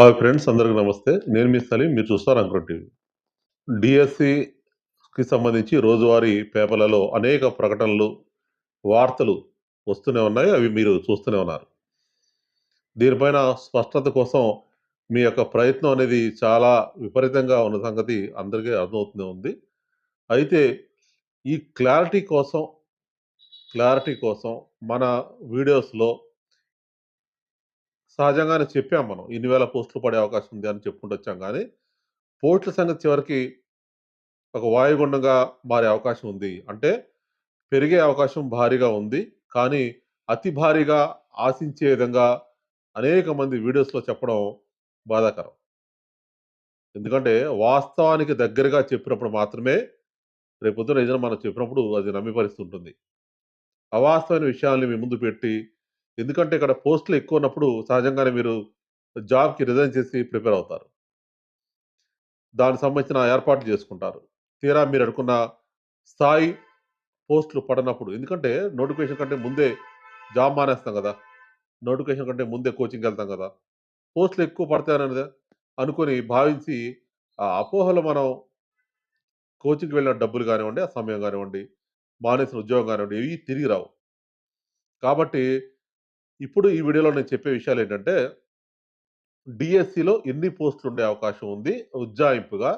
Hi friends అందరికీ నమస్తే. నేను మీ సలీం మీరు చూస్తారు అంకుర టీవీ. డిఎస్సికి సంబంధించి రోజువారీ పేపర్లలో అనేక ప్రకటనలు వార్తలు వస్తూనే ఉన్నాయి. అవి మీరు చూస్తూనే ఉన్నారు. దీనిపైన స్పష్టత కోసం మీ యొక్క ప్రయత్నం అనేది చాలా విపరీతంగా ఉన్న సంగతి అందరికీ అర్థమవుతూనే ఉంది. అయితే ఈ క్లారిటీ కోసం క్లారిటీ కోసం మన వీడియోస్లో సహజంగానే చెప్పాం మనం. ఇన్ని వేల పోస్టులు పడే అవకాశం ఉంది అని చెప్పుకుంటూ వచ్చాం. కానీ పోస్టుల సంగతి చివరికి ఒక వాయుగుండంగా మారే అవకాశం ఉంది. అంటే పెరిగే అవకాశం భారీగా ఉంది. కానీ అతి భారీగా ఆశించే విధంగా అనేక మంది వీడియోస్లో చెప్పడం బాధాకరం. ఎందుకంటే వాస్తవానికి దగ్గరగా చెప్పినప్పుడు మాత్రమే రేపొద్దున ఏదైనా మనం చెప్పినప్పుడు అది నమ్మి పరిస్థితి ఉంటుంది అవాస్తవమైన విషయాల్ని మీ ముందు పెట్టి ఎందుకంటే ఇక్కడ పోస్టులు ఎక్కువ ఉన్నప్పుడు సహజంగానే మీరు జాబ్కి రిజైన్ చేసి ప్రిపేర్ అవుతారు. దానికి సంబంధించిన ఏర్పాట్లు చేసుకుంటారు. తీరా మీరు అనుకున్న స్థాయి పోస్టులు పడినప్పుడు ఎందుకంటే నోటిఫికేషన్ కంటే ముందే జాబ్ మానేస్తాం కదా. నోటిఫికేషన్ కంటే ముందే కోచింగ్కి వెళ్తాం కదా. పోస్టులు ఎక్కువ పడతాయనేది అనుకొని భావించి ఆ అపోహలో మనం కోచింగ్కి వెళ్ళిన డబ్బులు కానివ్వండి ఆ సమయం కానివ్వండి మానేసిన ఉద్యోగం కానివ్వండి ఇవి తిరిగి రావు. కాబట్టి ఇప్పుడు ఈ వీడియోలో నేను చెప్పే విషయాలు ఏంటంటే డిఎస్సిలో ఎన్ని పోస్టులు ఉండే అవకాశం ఉంది? ఉజ్జాయింపుగా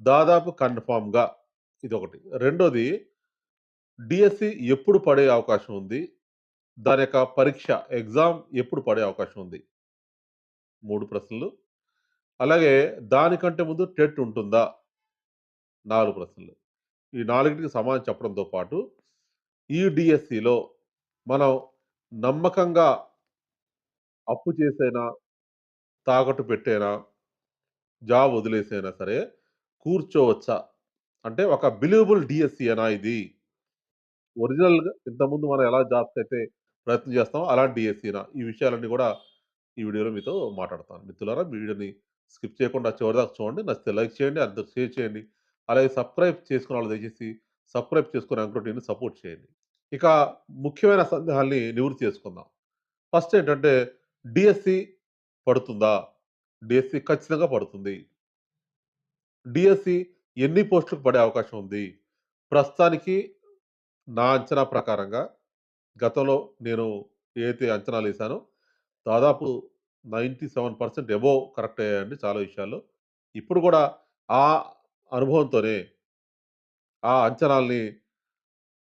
దాదాపు కన్ఫామ్గా ఇది ఒకటి రెండోది డిఎస్సి ఎప్పుడు పడే అవకాశం ఉంది? దాని యొక్క పరీక్ష ఎగ్జామ్ ఎప్పుడు పడే అవకాశం ఉంది? మూడు ప్రశ్నలు. అలాగే దానికంటే ముందు టెట్ ఉంటుందా? నాలుగు ప్రశ్నలు. ఈ నాలుగిటికి సమాధానం చెప్పడంతో పాటు ఈ డిఎస్సిలో మనం నమ్మకంగా అప్పు చేసైనా తాకట్టు పెట్టైనా జాబ్ వదిలేసైనా సరే కూర్చోవచ్చా? అంటే ఒక బిలీవబుల్ డిఎస్సి అయినా ఇది? ఒరిజినల్గా ఇంతకుముందు మనం ఎలా జాబ్స్ అయితే ప్రయత్నం చేస్తామో అలాంటి డిఎస్సినా? ఈ విషయాలన్నీ కూడా ఈ వీడియోలో మీతో మాట్లాడతాను. మిత్రులారా మీ వీడియోని స్కిప్ చేయకుండా చివరిదాకా చూడండి. నచ్చితే లైక్ చేయండి అందరికి షేర్ చేయండి. అలాగే సబ్స్క్రైబ్ చేసుకున్న వాళ్ళు దయచేసి సబ్స్క్రైబ్ చేసుకుని అంకుటీని సపోర్ట్ చేయండి. ఇక ముఖ్యమైన సందేహాల్ని నివృత్తి చేసుకుందాం. ఫస్ట్ ఏంటంటే డిఎస్సి పడుతుందా? డిఎస్సి ఖచ్చితంగా పడుతుంది. డిఎస్సి ఎన్ని పోస్టులకు పడే అవకాశం ఉంది? ప్రస్తుతానికి నా అంచనా ప్రకారంగా గతంలో నేను ఏదైతే అంచనాలు వేసానో దాదాపు ninety seven percent above correct అయ్యాయండి చాలా విషయాల్లో. ఇప్పుడు కూడా ఆ అనుభవంతోనే ఆ అంచనాల్ని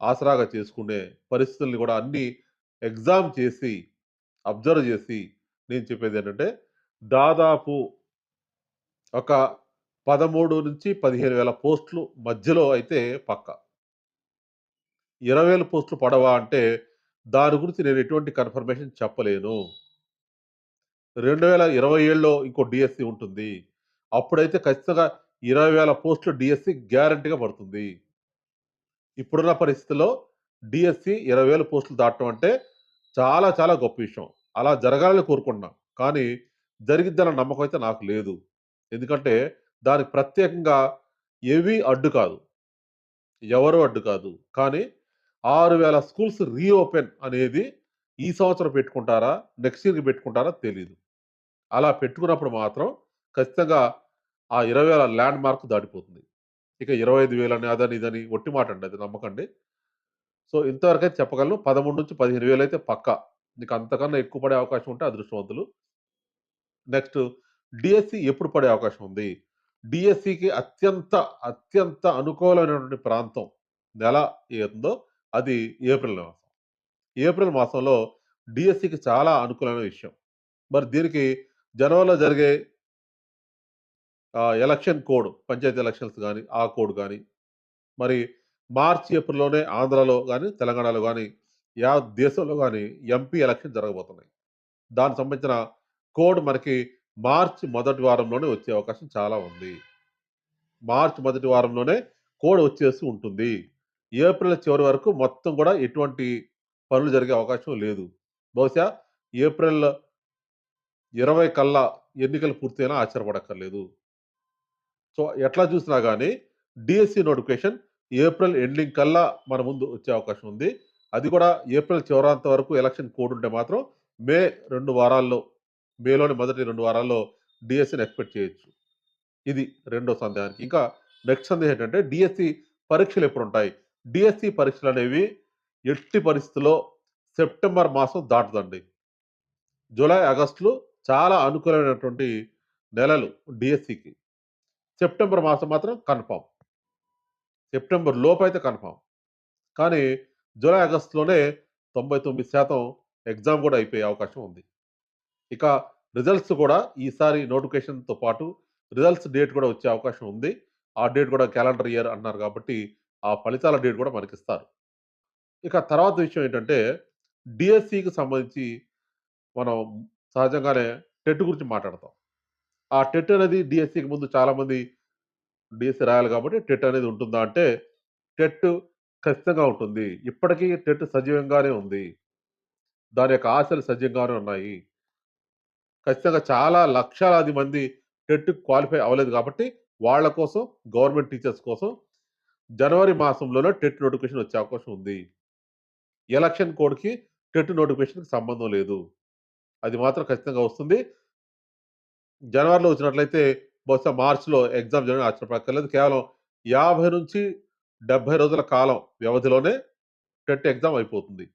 ఆసరాగా చేసుకునే పరిస్థితుల్ని కూడా అన్ని ఎగ్జామ్ చేసి అబ్జర్వ్ చేసి నేను చెప్పేది ఏంటంటే దాదాపు ఒక పదమూడు నుంచి పదిహేను వేల పోస్టులు మధ్యలో అయితే పక్క. ఇరవై వేల పోస్టులు పడవా అంటే దాని గురించి నేను ఎటువంటి కన్ఫర్మేషన్ చెప్పలేను. రెండు వేల ఇరవై ఏడులో ఇంకో డిఎస్సి ఉంటుంది. అప్పుడైతే ఖచ్చితంగా ఇరవై వేల పోస్టులు డిఎస్సి గ్యారంటీగా పడుతుంది. ఇప్పుడున్న పరిస్థితుల్లో డిఎస్సి ఇరవై వేల పోస్టులు దాటడం అంటే చాలా చాలా గొప్ప విషయం. అలా జరగాలని కోరుకుంటున్నాం. కానీ జరిగిద్దన్న నమ్మకం అయితే నాకు లేదు. ఎందుకంటే దానికి ప్రత్యేకంగా ఏవి అడ్డు కాదు. ఎవరు అడ్డు కాదు. కానీ ఆరు వేల స్కూల్స్ రీఓపెన్ అనేది ఈ సంవత్సరం పెట్టుకుంటారా నెక్స్ట్ ఇయర్కి పెట్టుకుంటారా తెలియదు అలా పెట్టుకున్నప్పుడు మాత్రం ఖచ్చితంగా ఆ ఇరవై వేల ల్యాండ్ మార్క్ దాటిపోతుంది. ఇక ఇరవై ఐదు వేలని అదని ఇదని ఒట్టి మాట అండి అది నమ్మకండి. సో ఇంతవరకు అయితే చెప్పగలను పదమూడు నుంచి పదిహేను వేలు అయితే పక్క. నీకు అంతకన్నా ఎక్కువ పడే అవకాశం ఉంటే అదృష్టవంతులు. నెక్స్ట్ డిఎస్సి ఎప్పుడు పడే అవకాశం ఉంది? డిఎస్సికి అత్యంత అత్యంత అనుకూలమైనటువంటి ప్రాంతం నెల ఏందో అది ఏప్రిల్ మాసం. ఏప్రిల్ మాసంలో డిఎస్సికి చాలా అనుకూలమైన విషయం. మరి దీనికి జనవరిలో జరిగే ఎలక్షన్ కోడ్ పంచాయతీ ఎలక్షన్స్ కానీ ఆ కోడ్ కానీ మరి మార్చి ఏప్రిల్లోనే ఆంధ్రాలో కానీ తెలంగాణలో కానీ యా దేశంలో కానీ ఎంపీ ఎలక్షన్ జరగబోతున్నాయి. దానికి సంబంధించిన కోడ్ మనకి మార్చి మొదటి వారంలోనే వచ్చే అవకాశం చాలా ఉంది. మార్చి మొదటి వారంలోనే కోడ్ వచ్చేసి ఉంటుంది. ఏప్రిల్ చివరి వరకు మొత్తం కూడా ఎటువంటి పనులు జరిగే అవకాశం లేదు. బహుశా ఏప్రిల్ ఇరవై కల్లా ఎన్నికలు పూర్తయినా ఆశ్చర్యపడక్కర్లేదు. సో ఎట్లా చూసినా కానీ డిఎస్సి నోటిఫికేషన్ ఏప్రిల్ ఎండింగ్ కల్లా మన ముందు వచ్చే అవకాశం ఉంది అది కూడా ఏప్రిల్ చివరాంత వరకు ఎలక్షన్ కోడ్ ఉంటే మాత్రం మే రెండు వారాల్లో మేలోని మొదటి రెండు వారాల్లో డిఎస్సిని ఎక్స్‌పెక్ట్ చేయొచ్చు. ఇది రెండో సందేహానికి. ఇంకా నెక్స్ట్ సందేహం ఏంటంటే డిఎస్సి పరీక్షలు ఎప్పుడుంటాయి? డిఎస్సి పరీక్షలు అనేవి ఎట్టి పరిస్థితిలో సెప్టెంబర్ మాసం దాటుదండి జూలై ఆగస్టులు చాలా అనుకూలమైనటువంటి నెలలు డిఎస్సికి. సెప్టెంబర్ మాసం మాత్రం కన్ఫామ్ సెప్టెంబర్ లోపై కన్ఫామ్ కానీ జూలై ఆగస్టులోనే 99% ఎగ్జామ్ కూడా అయిపోయే అవకాశం ఉంది. ఇక రిజల్ట్స్ కూడా ఈసారి నోటిఫికేషన్‌తో పాటు రిజల్ట్స్ డేట్ కూడా వచ్చే అవకాశం ఉంది. ఆ డేట్ కూడా క్యాలెండర్ ఇయర్ అన్నారు కాబట్టి ఆ ఫలితాల డేట్ కూడా మనకిస్తారు. ఇక తర్వాత విషయం ఏంటంటే డిఎస్సికి సంబంధించి మనం సహజంగానే టెట్ గురించి మాట్లాడతాం. ఆ టెట్ అనేది డిఎస్సికి ముందు చాలామంది డిఎస్సి రాయాలి కాబట్టి టెట్ అనేది ఉంటుందా అంటే టెట్ ఖచ్చితంగా ఉంటుంది. ఇప్పటికీ టెట్ సజీవంగానే ఉంది. దాని యొక్క ఆశలు సజీవంగానే ఉన్నాయి. ఖచ్చితంగా చాలా లక్షలాది మంది టెట్ క్వాలిఫై అవ్వలేదు కాబట్టి వాళ్ళ కోసం గవర్నమెంట్ టీచర్స్ కోసం జనవరి మాసంలోనే టెట్ నోటిఫికేషన్ వచ్చే అవకాశం ఉంది. ఎలక్షన్ కోడ్‌కి టెట్ నోటిఫికేషన్‌కి సంబంధం లేదు. అది మాత్రం ఖచ్చితంగా వస్తుంది. జనవరిలో వచ్చినట్లయితే బహుశా మార్చ్‌లో ఎగ్జామ్ జరగడం ఆశ్చర్యపడక్కర్లేదు. కేవలం 50-70 రోజుల కాలం వ్యవధిలోనే టెట్ ఎగ్జామ్ అయిపోతుంది.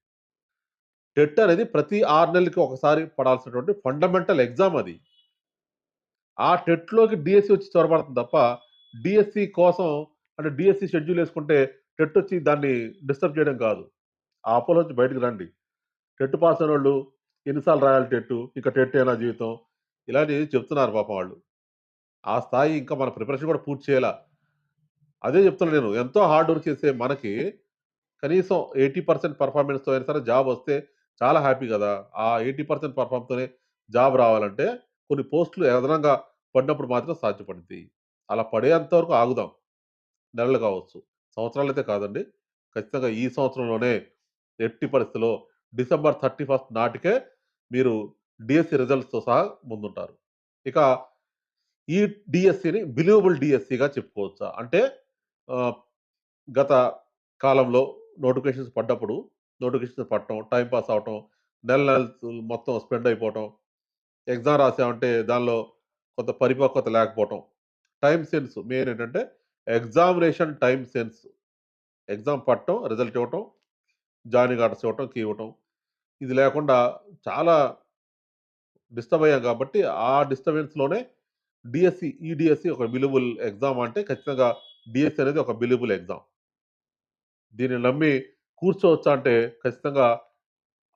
టెట్ అనేది ప్రతి ఆరు నెలలకి ఒకసారి పడాల్సినటువంటి ఫండమెంటల్ ఎగ్జామ్ అది. ఆ టెట్‌లోకి డిఎస్సి వచ్చి చొరబడుతుంది తప్ప డిఎస్సి కోసం అంటే డిఎస్సి షెడ్యూల్ వేసుకుంటే టెట్ వచ్చి దాన్ని డిస్టర్బ్ చేయడం కాదు. ఆ అపోలో నుంచి బయటకు రండి. టెట్ పాస్ అయిన వాళ్ళు ఎన్నిసార్లు రాయాలి టెట్టు? ఇక టెట్టేనా జీవితం? ఇలాంటివి చెప్తున్నారు పాపం వాళ్ళు. ఆ స్థాయి ఇంకా మన ప్రిపరేషన్ కూడా పూర్తి చేయాల అదే చెప్తున్నా నేను. ఎంతో హార్డ్ వర్క్ చేసే మనకి కనీసం ఎయిటీ పర్సెంట్ పర్ఫార్మెన్స్తో అయినా సరే జాబ్ వస్తే చాలా హ్యాపీ కదా ఆ 80% పెర్ఫార్మ్‌తోనే జాబ్ రావాలంటే కొన్ని పోస్టులు అదనంగా పడినప్పుడు మాత్రం సాధ్యపడింది అలా పడేంత వరకు ఆగుదాం. నెలలు కావచ్చు. సంవత్సరాలైతే కాదండి. ఖచ్చితంగా ఈ సంవత్సరంలోనే ఎట్టి పరిస్థితిలో డిసెంబర్ 31 నాటికే మీరు డిఎస్సి రిజల్ట్స్‌తో సహా ముందుంటారు. ఇక ఈ డిఎస్సిని బిలీవబుల్ డిఎస్సిగా చెప్పుకోవచ్చా? అంటే గత కాలంలో నోటిఫికేషన్స్ పడ్డప్పుడు నోటిఫికేషన్స్ పడటం, టైంపాస్ పాస్ అవ్వటం, నెల నెలలు మొత్తం స్పెండ్ అయిపోవటం, ఎగ్జామ్ రాసామంటే దానిలో కొంత పరిపక్వత లేకపోవటం, టైం సెన్స్ మెయిన్ ఏంటంటే ఎగ్జామినేషన్ టైం సెన్స్. ఎగ్జామ్ పట్టడం రిజల్ట్ ఇవ్వటం, జాయినింగ్ ఆర్డర్స్ ఇవ్వటం, కీ ఇవ్వటం. ఇది లేకుండా చాలా డిస్టర్బ్ అయ్యాం కాబట్టి ఆ డిస్టర్బెన్స్‌లోనే డిఎస్సి, ఈడిఎస్సి ఒక బిలుబుల్ ఎగ్జామ్ అంటే ఖచ్చితంగా డిఎస్సి అనేది ఒక బిలుబుల్ ఎగ్జామ్. దీన్ని నమ్మి కూర్చోవచ్చా అంటే ఖచ్చితంగా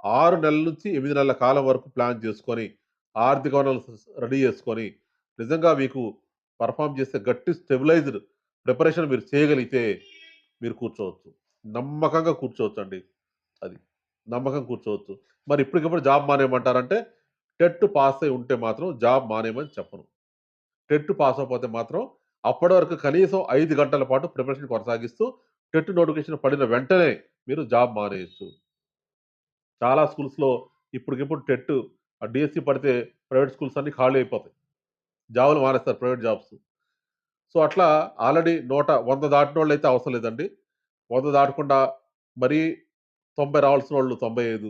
ఆరు నెలల నుంచి ఎనిమిది నెలల కాలం వరకు ప్లాన్ చేసుకొని, ఆర్థిక వనరులు రెడీ చేసుకొని, నిజంగా మీకు పర్ఫామ్ చేసే గట్టి స్టెబిలైజ్డ్ ప్రిపరేషన్ మీరు చేయగలిగితే మీరు కూర్చోవచ్చు. నమ్మకంగా కూర్చోవచ్చండి. అది. నమ్మకం కూర్చోవచ్చు. మరి ఇప్పటికప్పుడు జాబ్ మానేయమంటారంటే టెట్ పాస్ అయి ఉంటే మాత్రం జాబ్ మానేయమని చెప్పను. టెట్ పాస్ అవ్వకపోతే మాత్రం అప్పటి వరకు కనీసం ఐదు గంటల పాటు ప్రిపరేషన్ కొనసాగిస్తూ టెట్ నోటిఫికేషన్ పడిన వెంటనే మీరు జాబ్ మానేయచ్చు చాలా స్కూల్స్‌లో ఇప్పటికిప్పుడు టెట్ డిఎస్సి పడితే ప్రైవేట్ స్కూల్స్ అన్నీ ఖాళీ అయిపోతాయి. జాబులు మానేస్తారు ప్రైవేట్ జాబ్స్. సో, అట్లా ఆల్రెడీ నూట 100 దాటినోళ్ళైతే అవసరం లేదండి. వంద దాటకుండా మరీ తొంభై రావాల్సిన వాళ్ళు తొంభై ఐదు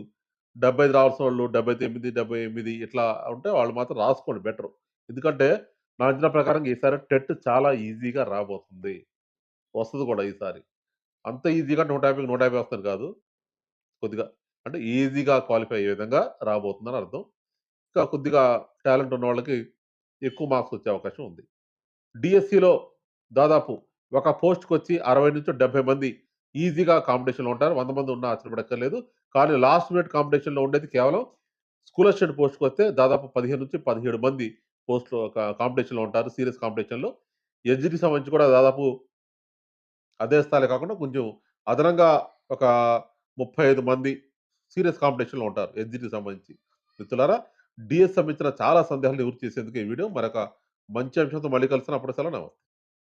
డెబ్బై రావాల్సిన వాళ్ళు డెబ్బై తొమ్మిది డెబ్బై ఎనిమిది ఇట్లా ఉంటే వాళ్ళు మాత్రం రాసుకోండి బెటర్ ఎందుకంటే నా అంచనా ప్రకారం ఈసారి టెట్ చాలా ఈజీగా రాబోతుంది. వస్తుంది కూడా ఈసారి. అంత ఈజీగా నూట యాభై నూట యాభై వస్తుంది కాదు. కొద్దిగా అంటే ఈజీగా క్వాలిఫై అయ్యే విధంగా రాబోతుందని అర్థం. ఇంకా కొద్దిగా టాలెంట్ ఉన్న వాళ్ళకి ఎక్కువ మార్క్స్ వచ్చే అవకాశం ఉంది. డిఎస్సిలో దాదాపు ఒక పోస్ట్కి వచ్చి అరవై నుంచి డెబ్బై మంది ఈజీగా కాంపిటీషన్‌లో ఉంటారు. వంద మంది ఉన్నా ఆశ్చర్యపడక్కర్లేదు. కానీ లాస్ట్ మినిట్ కాంపిటీషన్‌లో ఉండేది కేవలం స్కూల్ అసిస్టెంట్ పోస్ట్‌కొస్తే దాదాపు 15-17 మంది పోస్ట్‌లో కాంపిటీషన్‌లో ఉంటారు. సీరియస్ కాంపిటీషన్‌లో. ఎస్‌జిటికి సంబంధించి కూడా దాదాపు అదే స్థాయిలో కాకుండా కొంచెం అదనంగా ఒక 35 మంది సీరియస్ కాంపిటీషన్‌లో ఉంటారు. ఎస్‌జిటికి సంబంధించి. మిత్రులారా డిఎస్ సంబంధించిన చాలా సందేహాలు నివృత్తి చేసేందుకు ఈ వీడియో. మరొక మంచి అంశంతో మళ్ళీ కలిసిన అప్పుడు సెలవు. నమస్తే.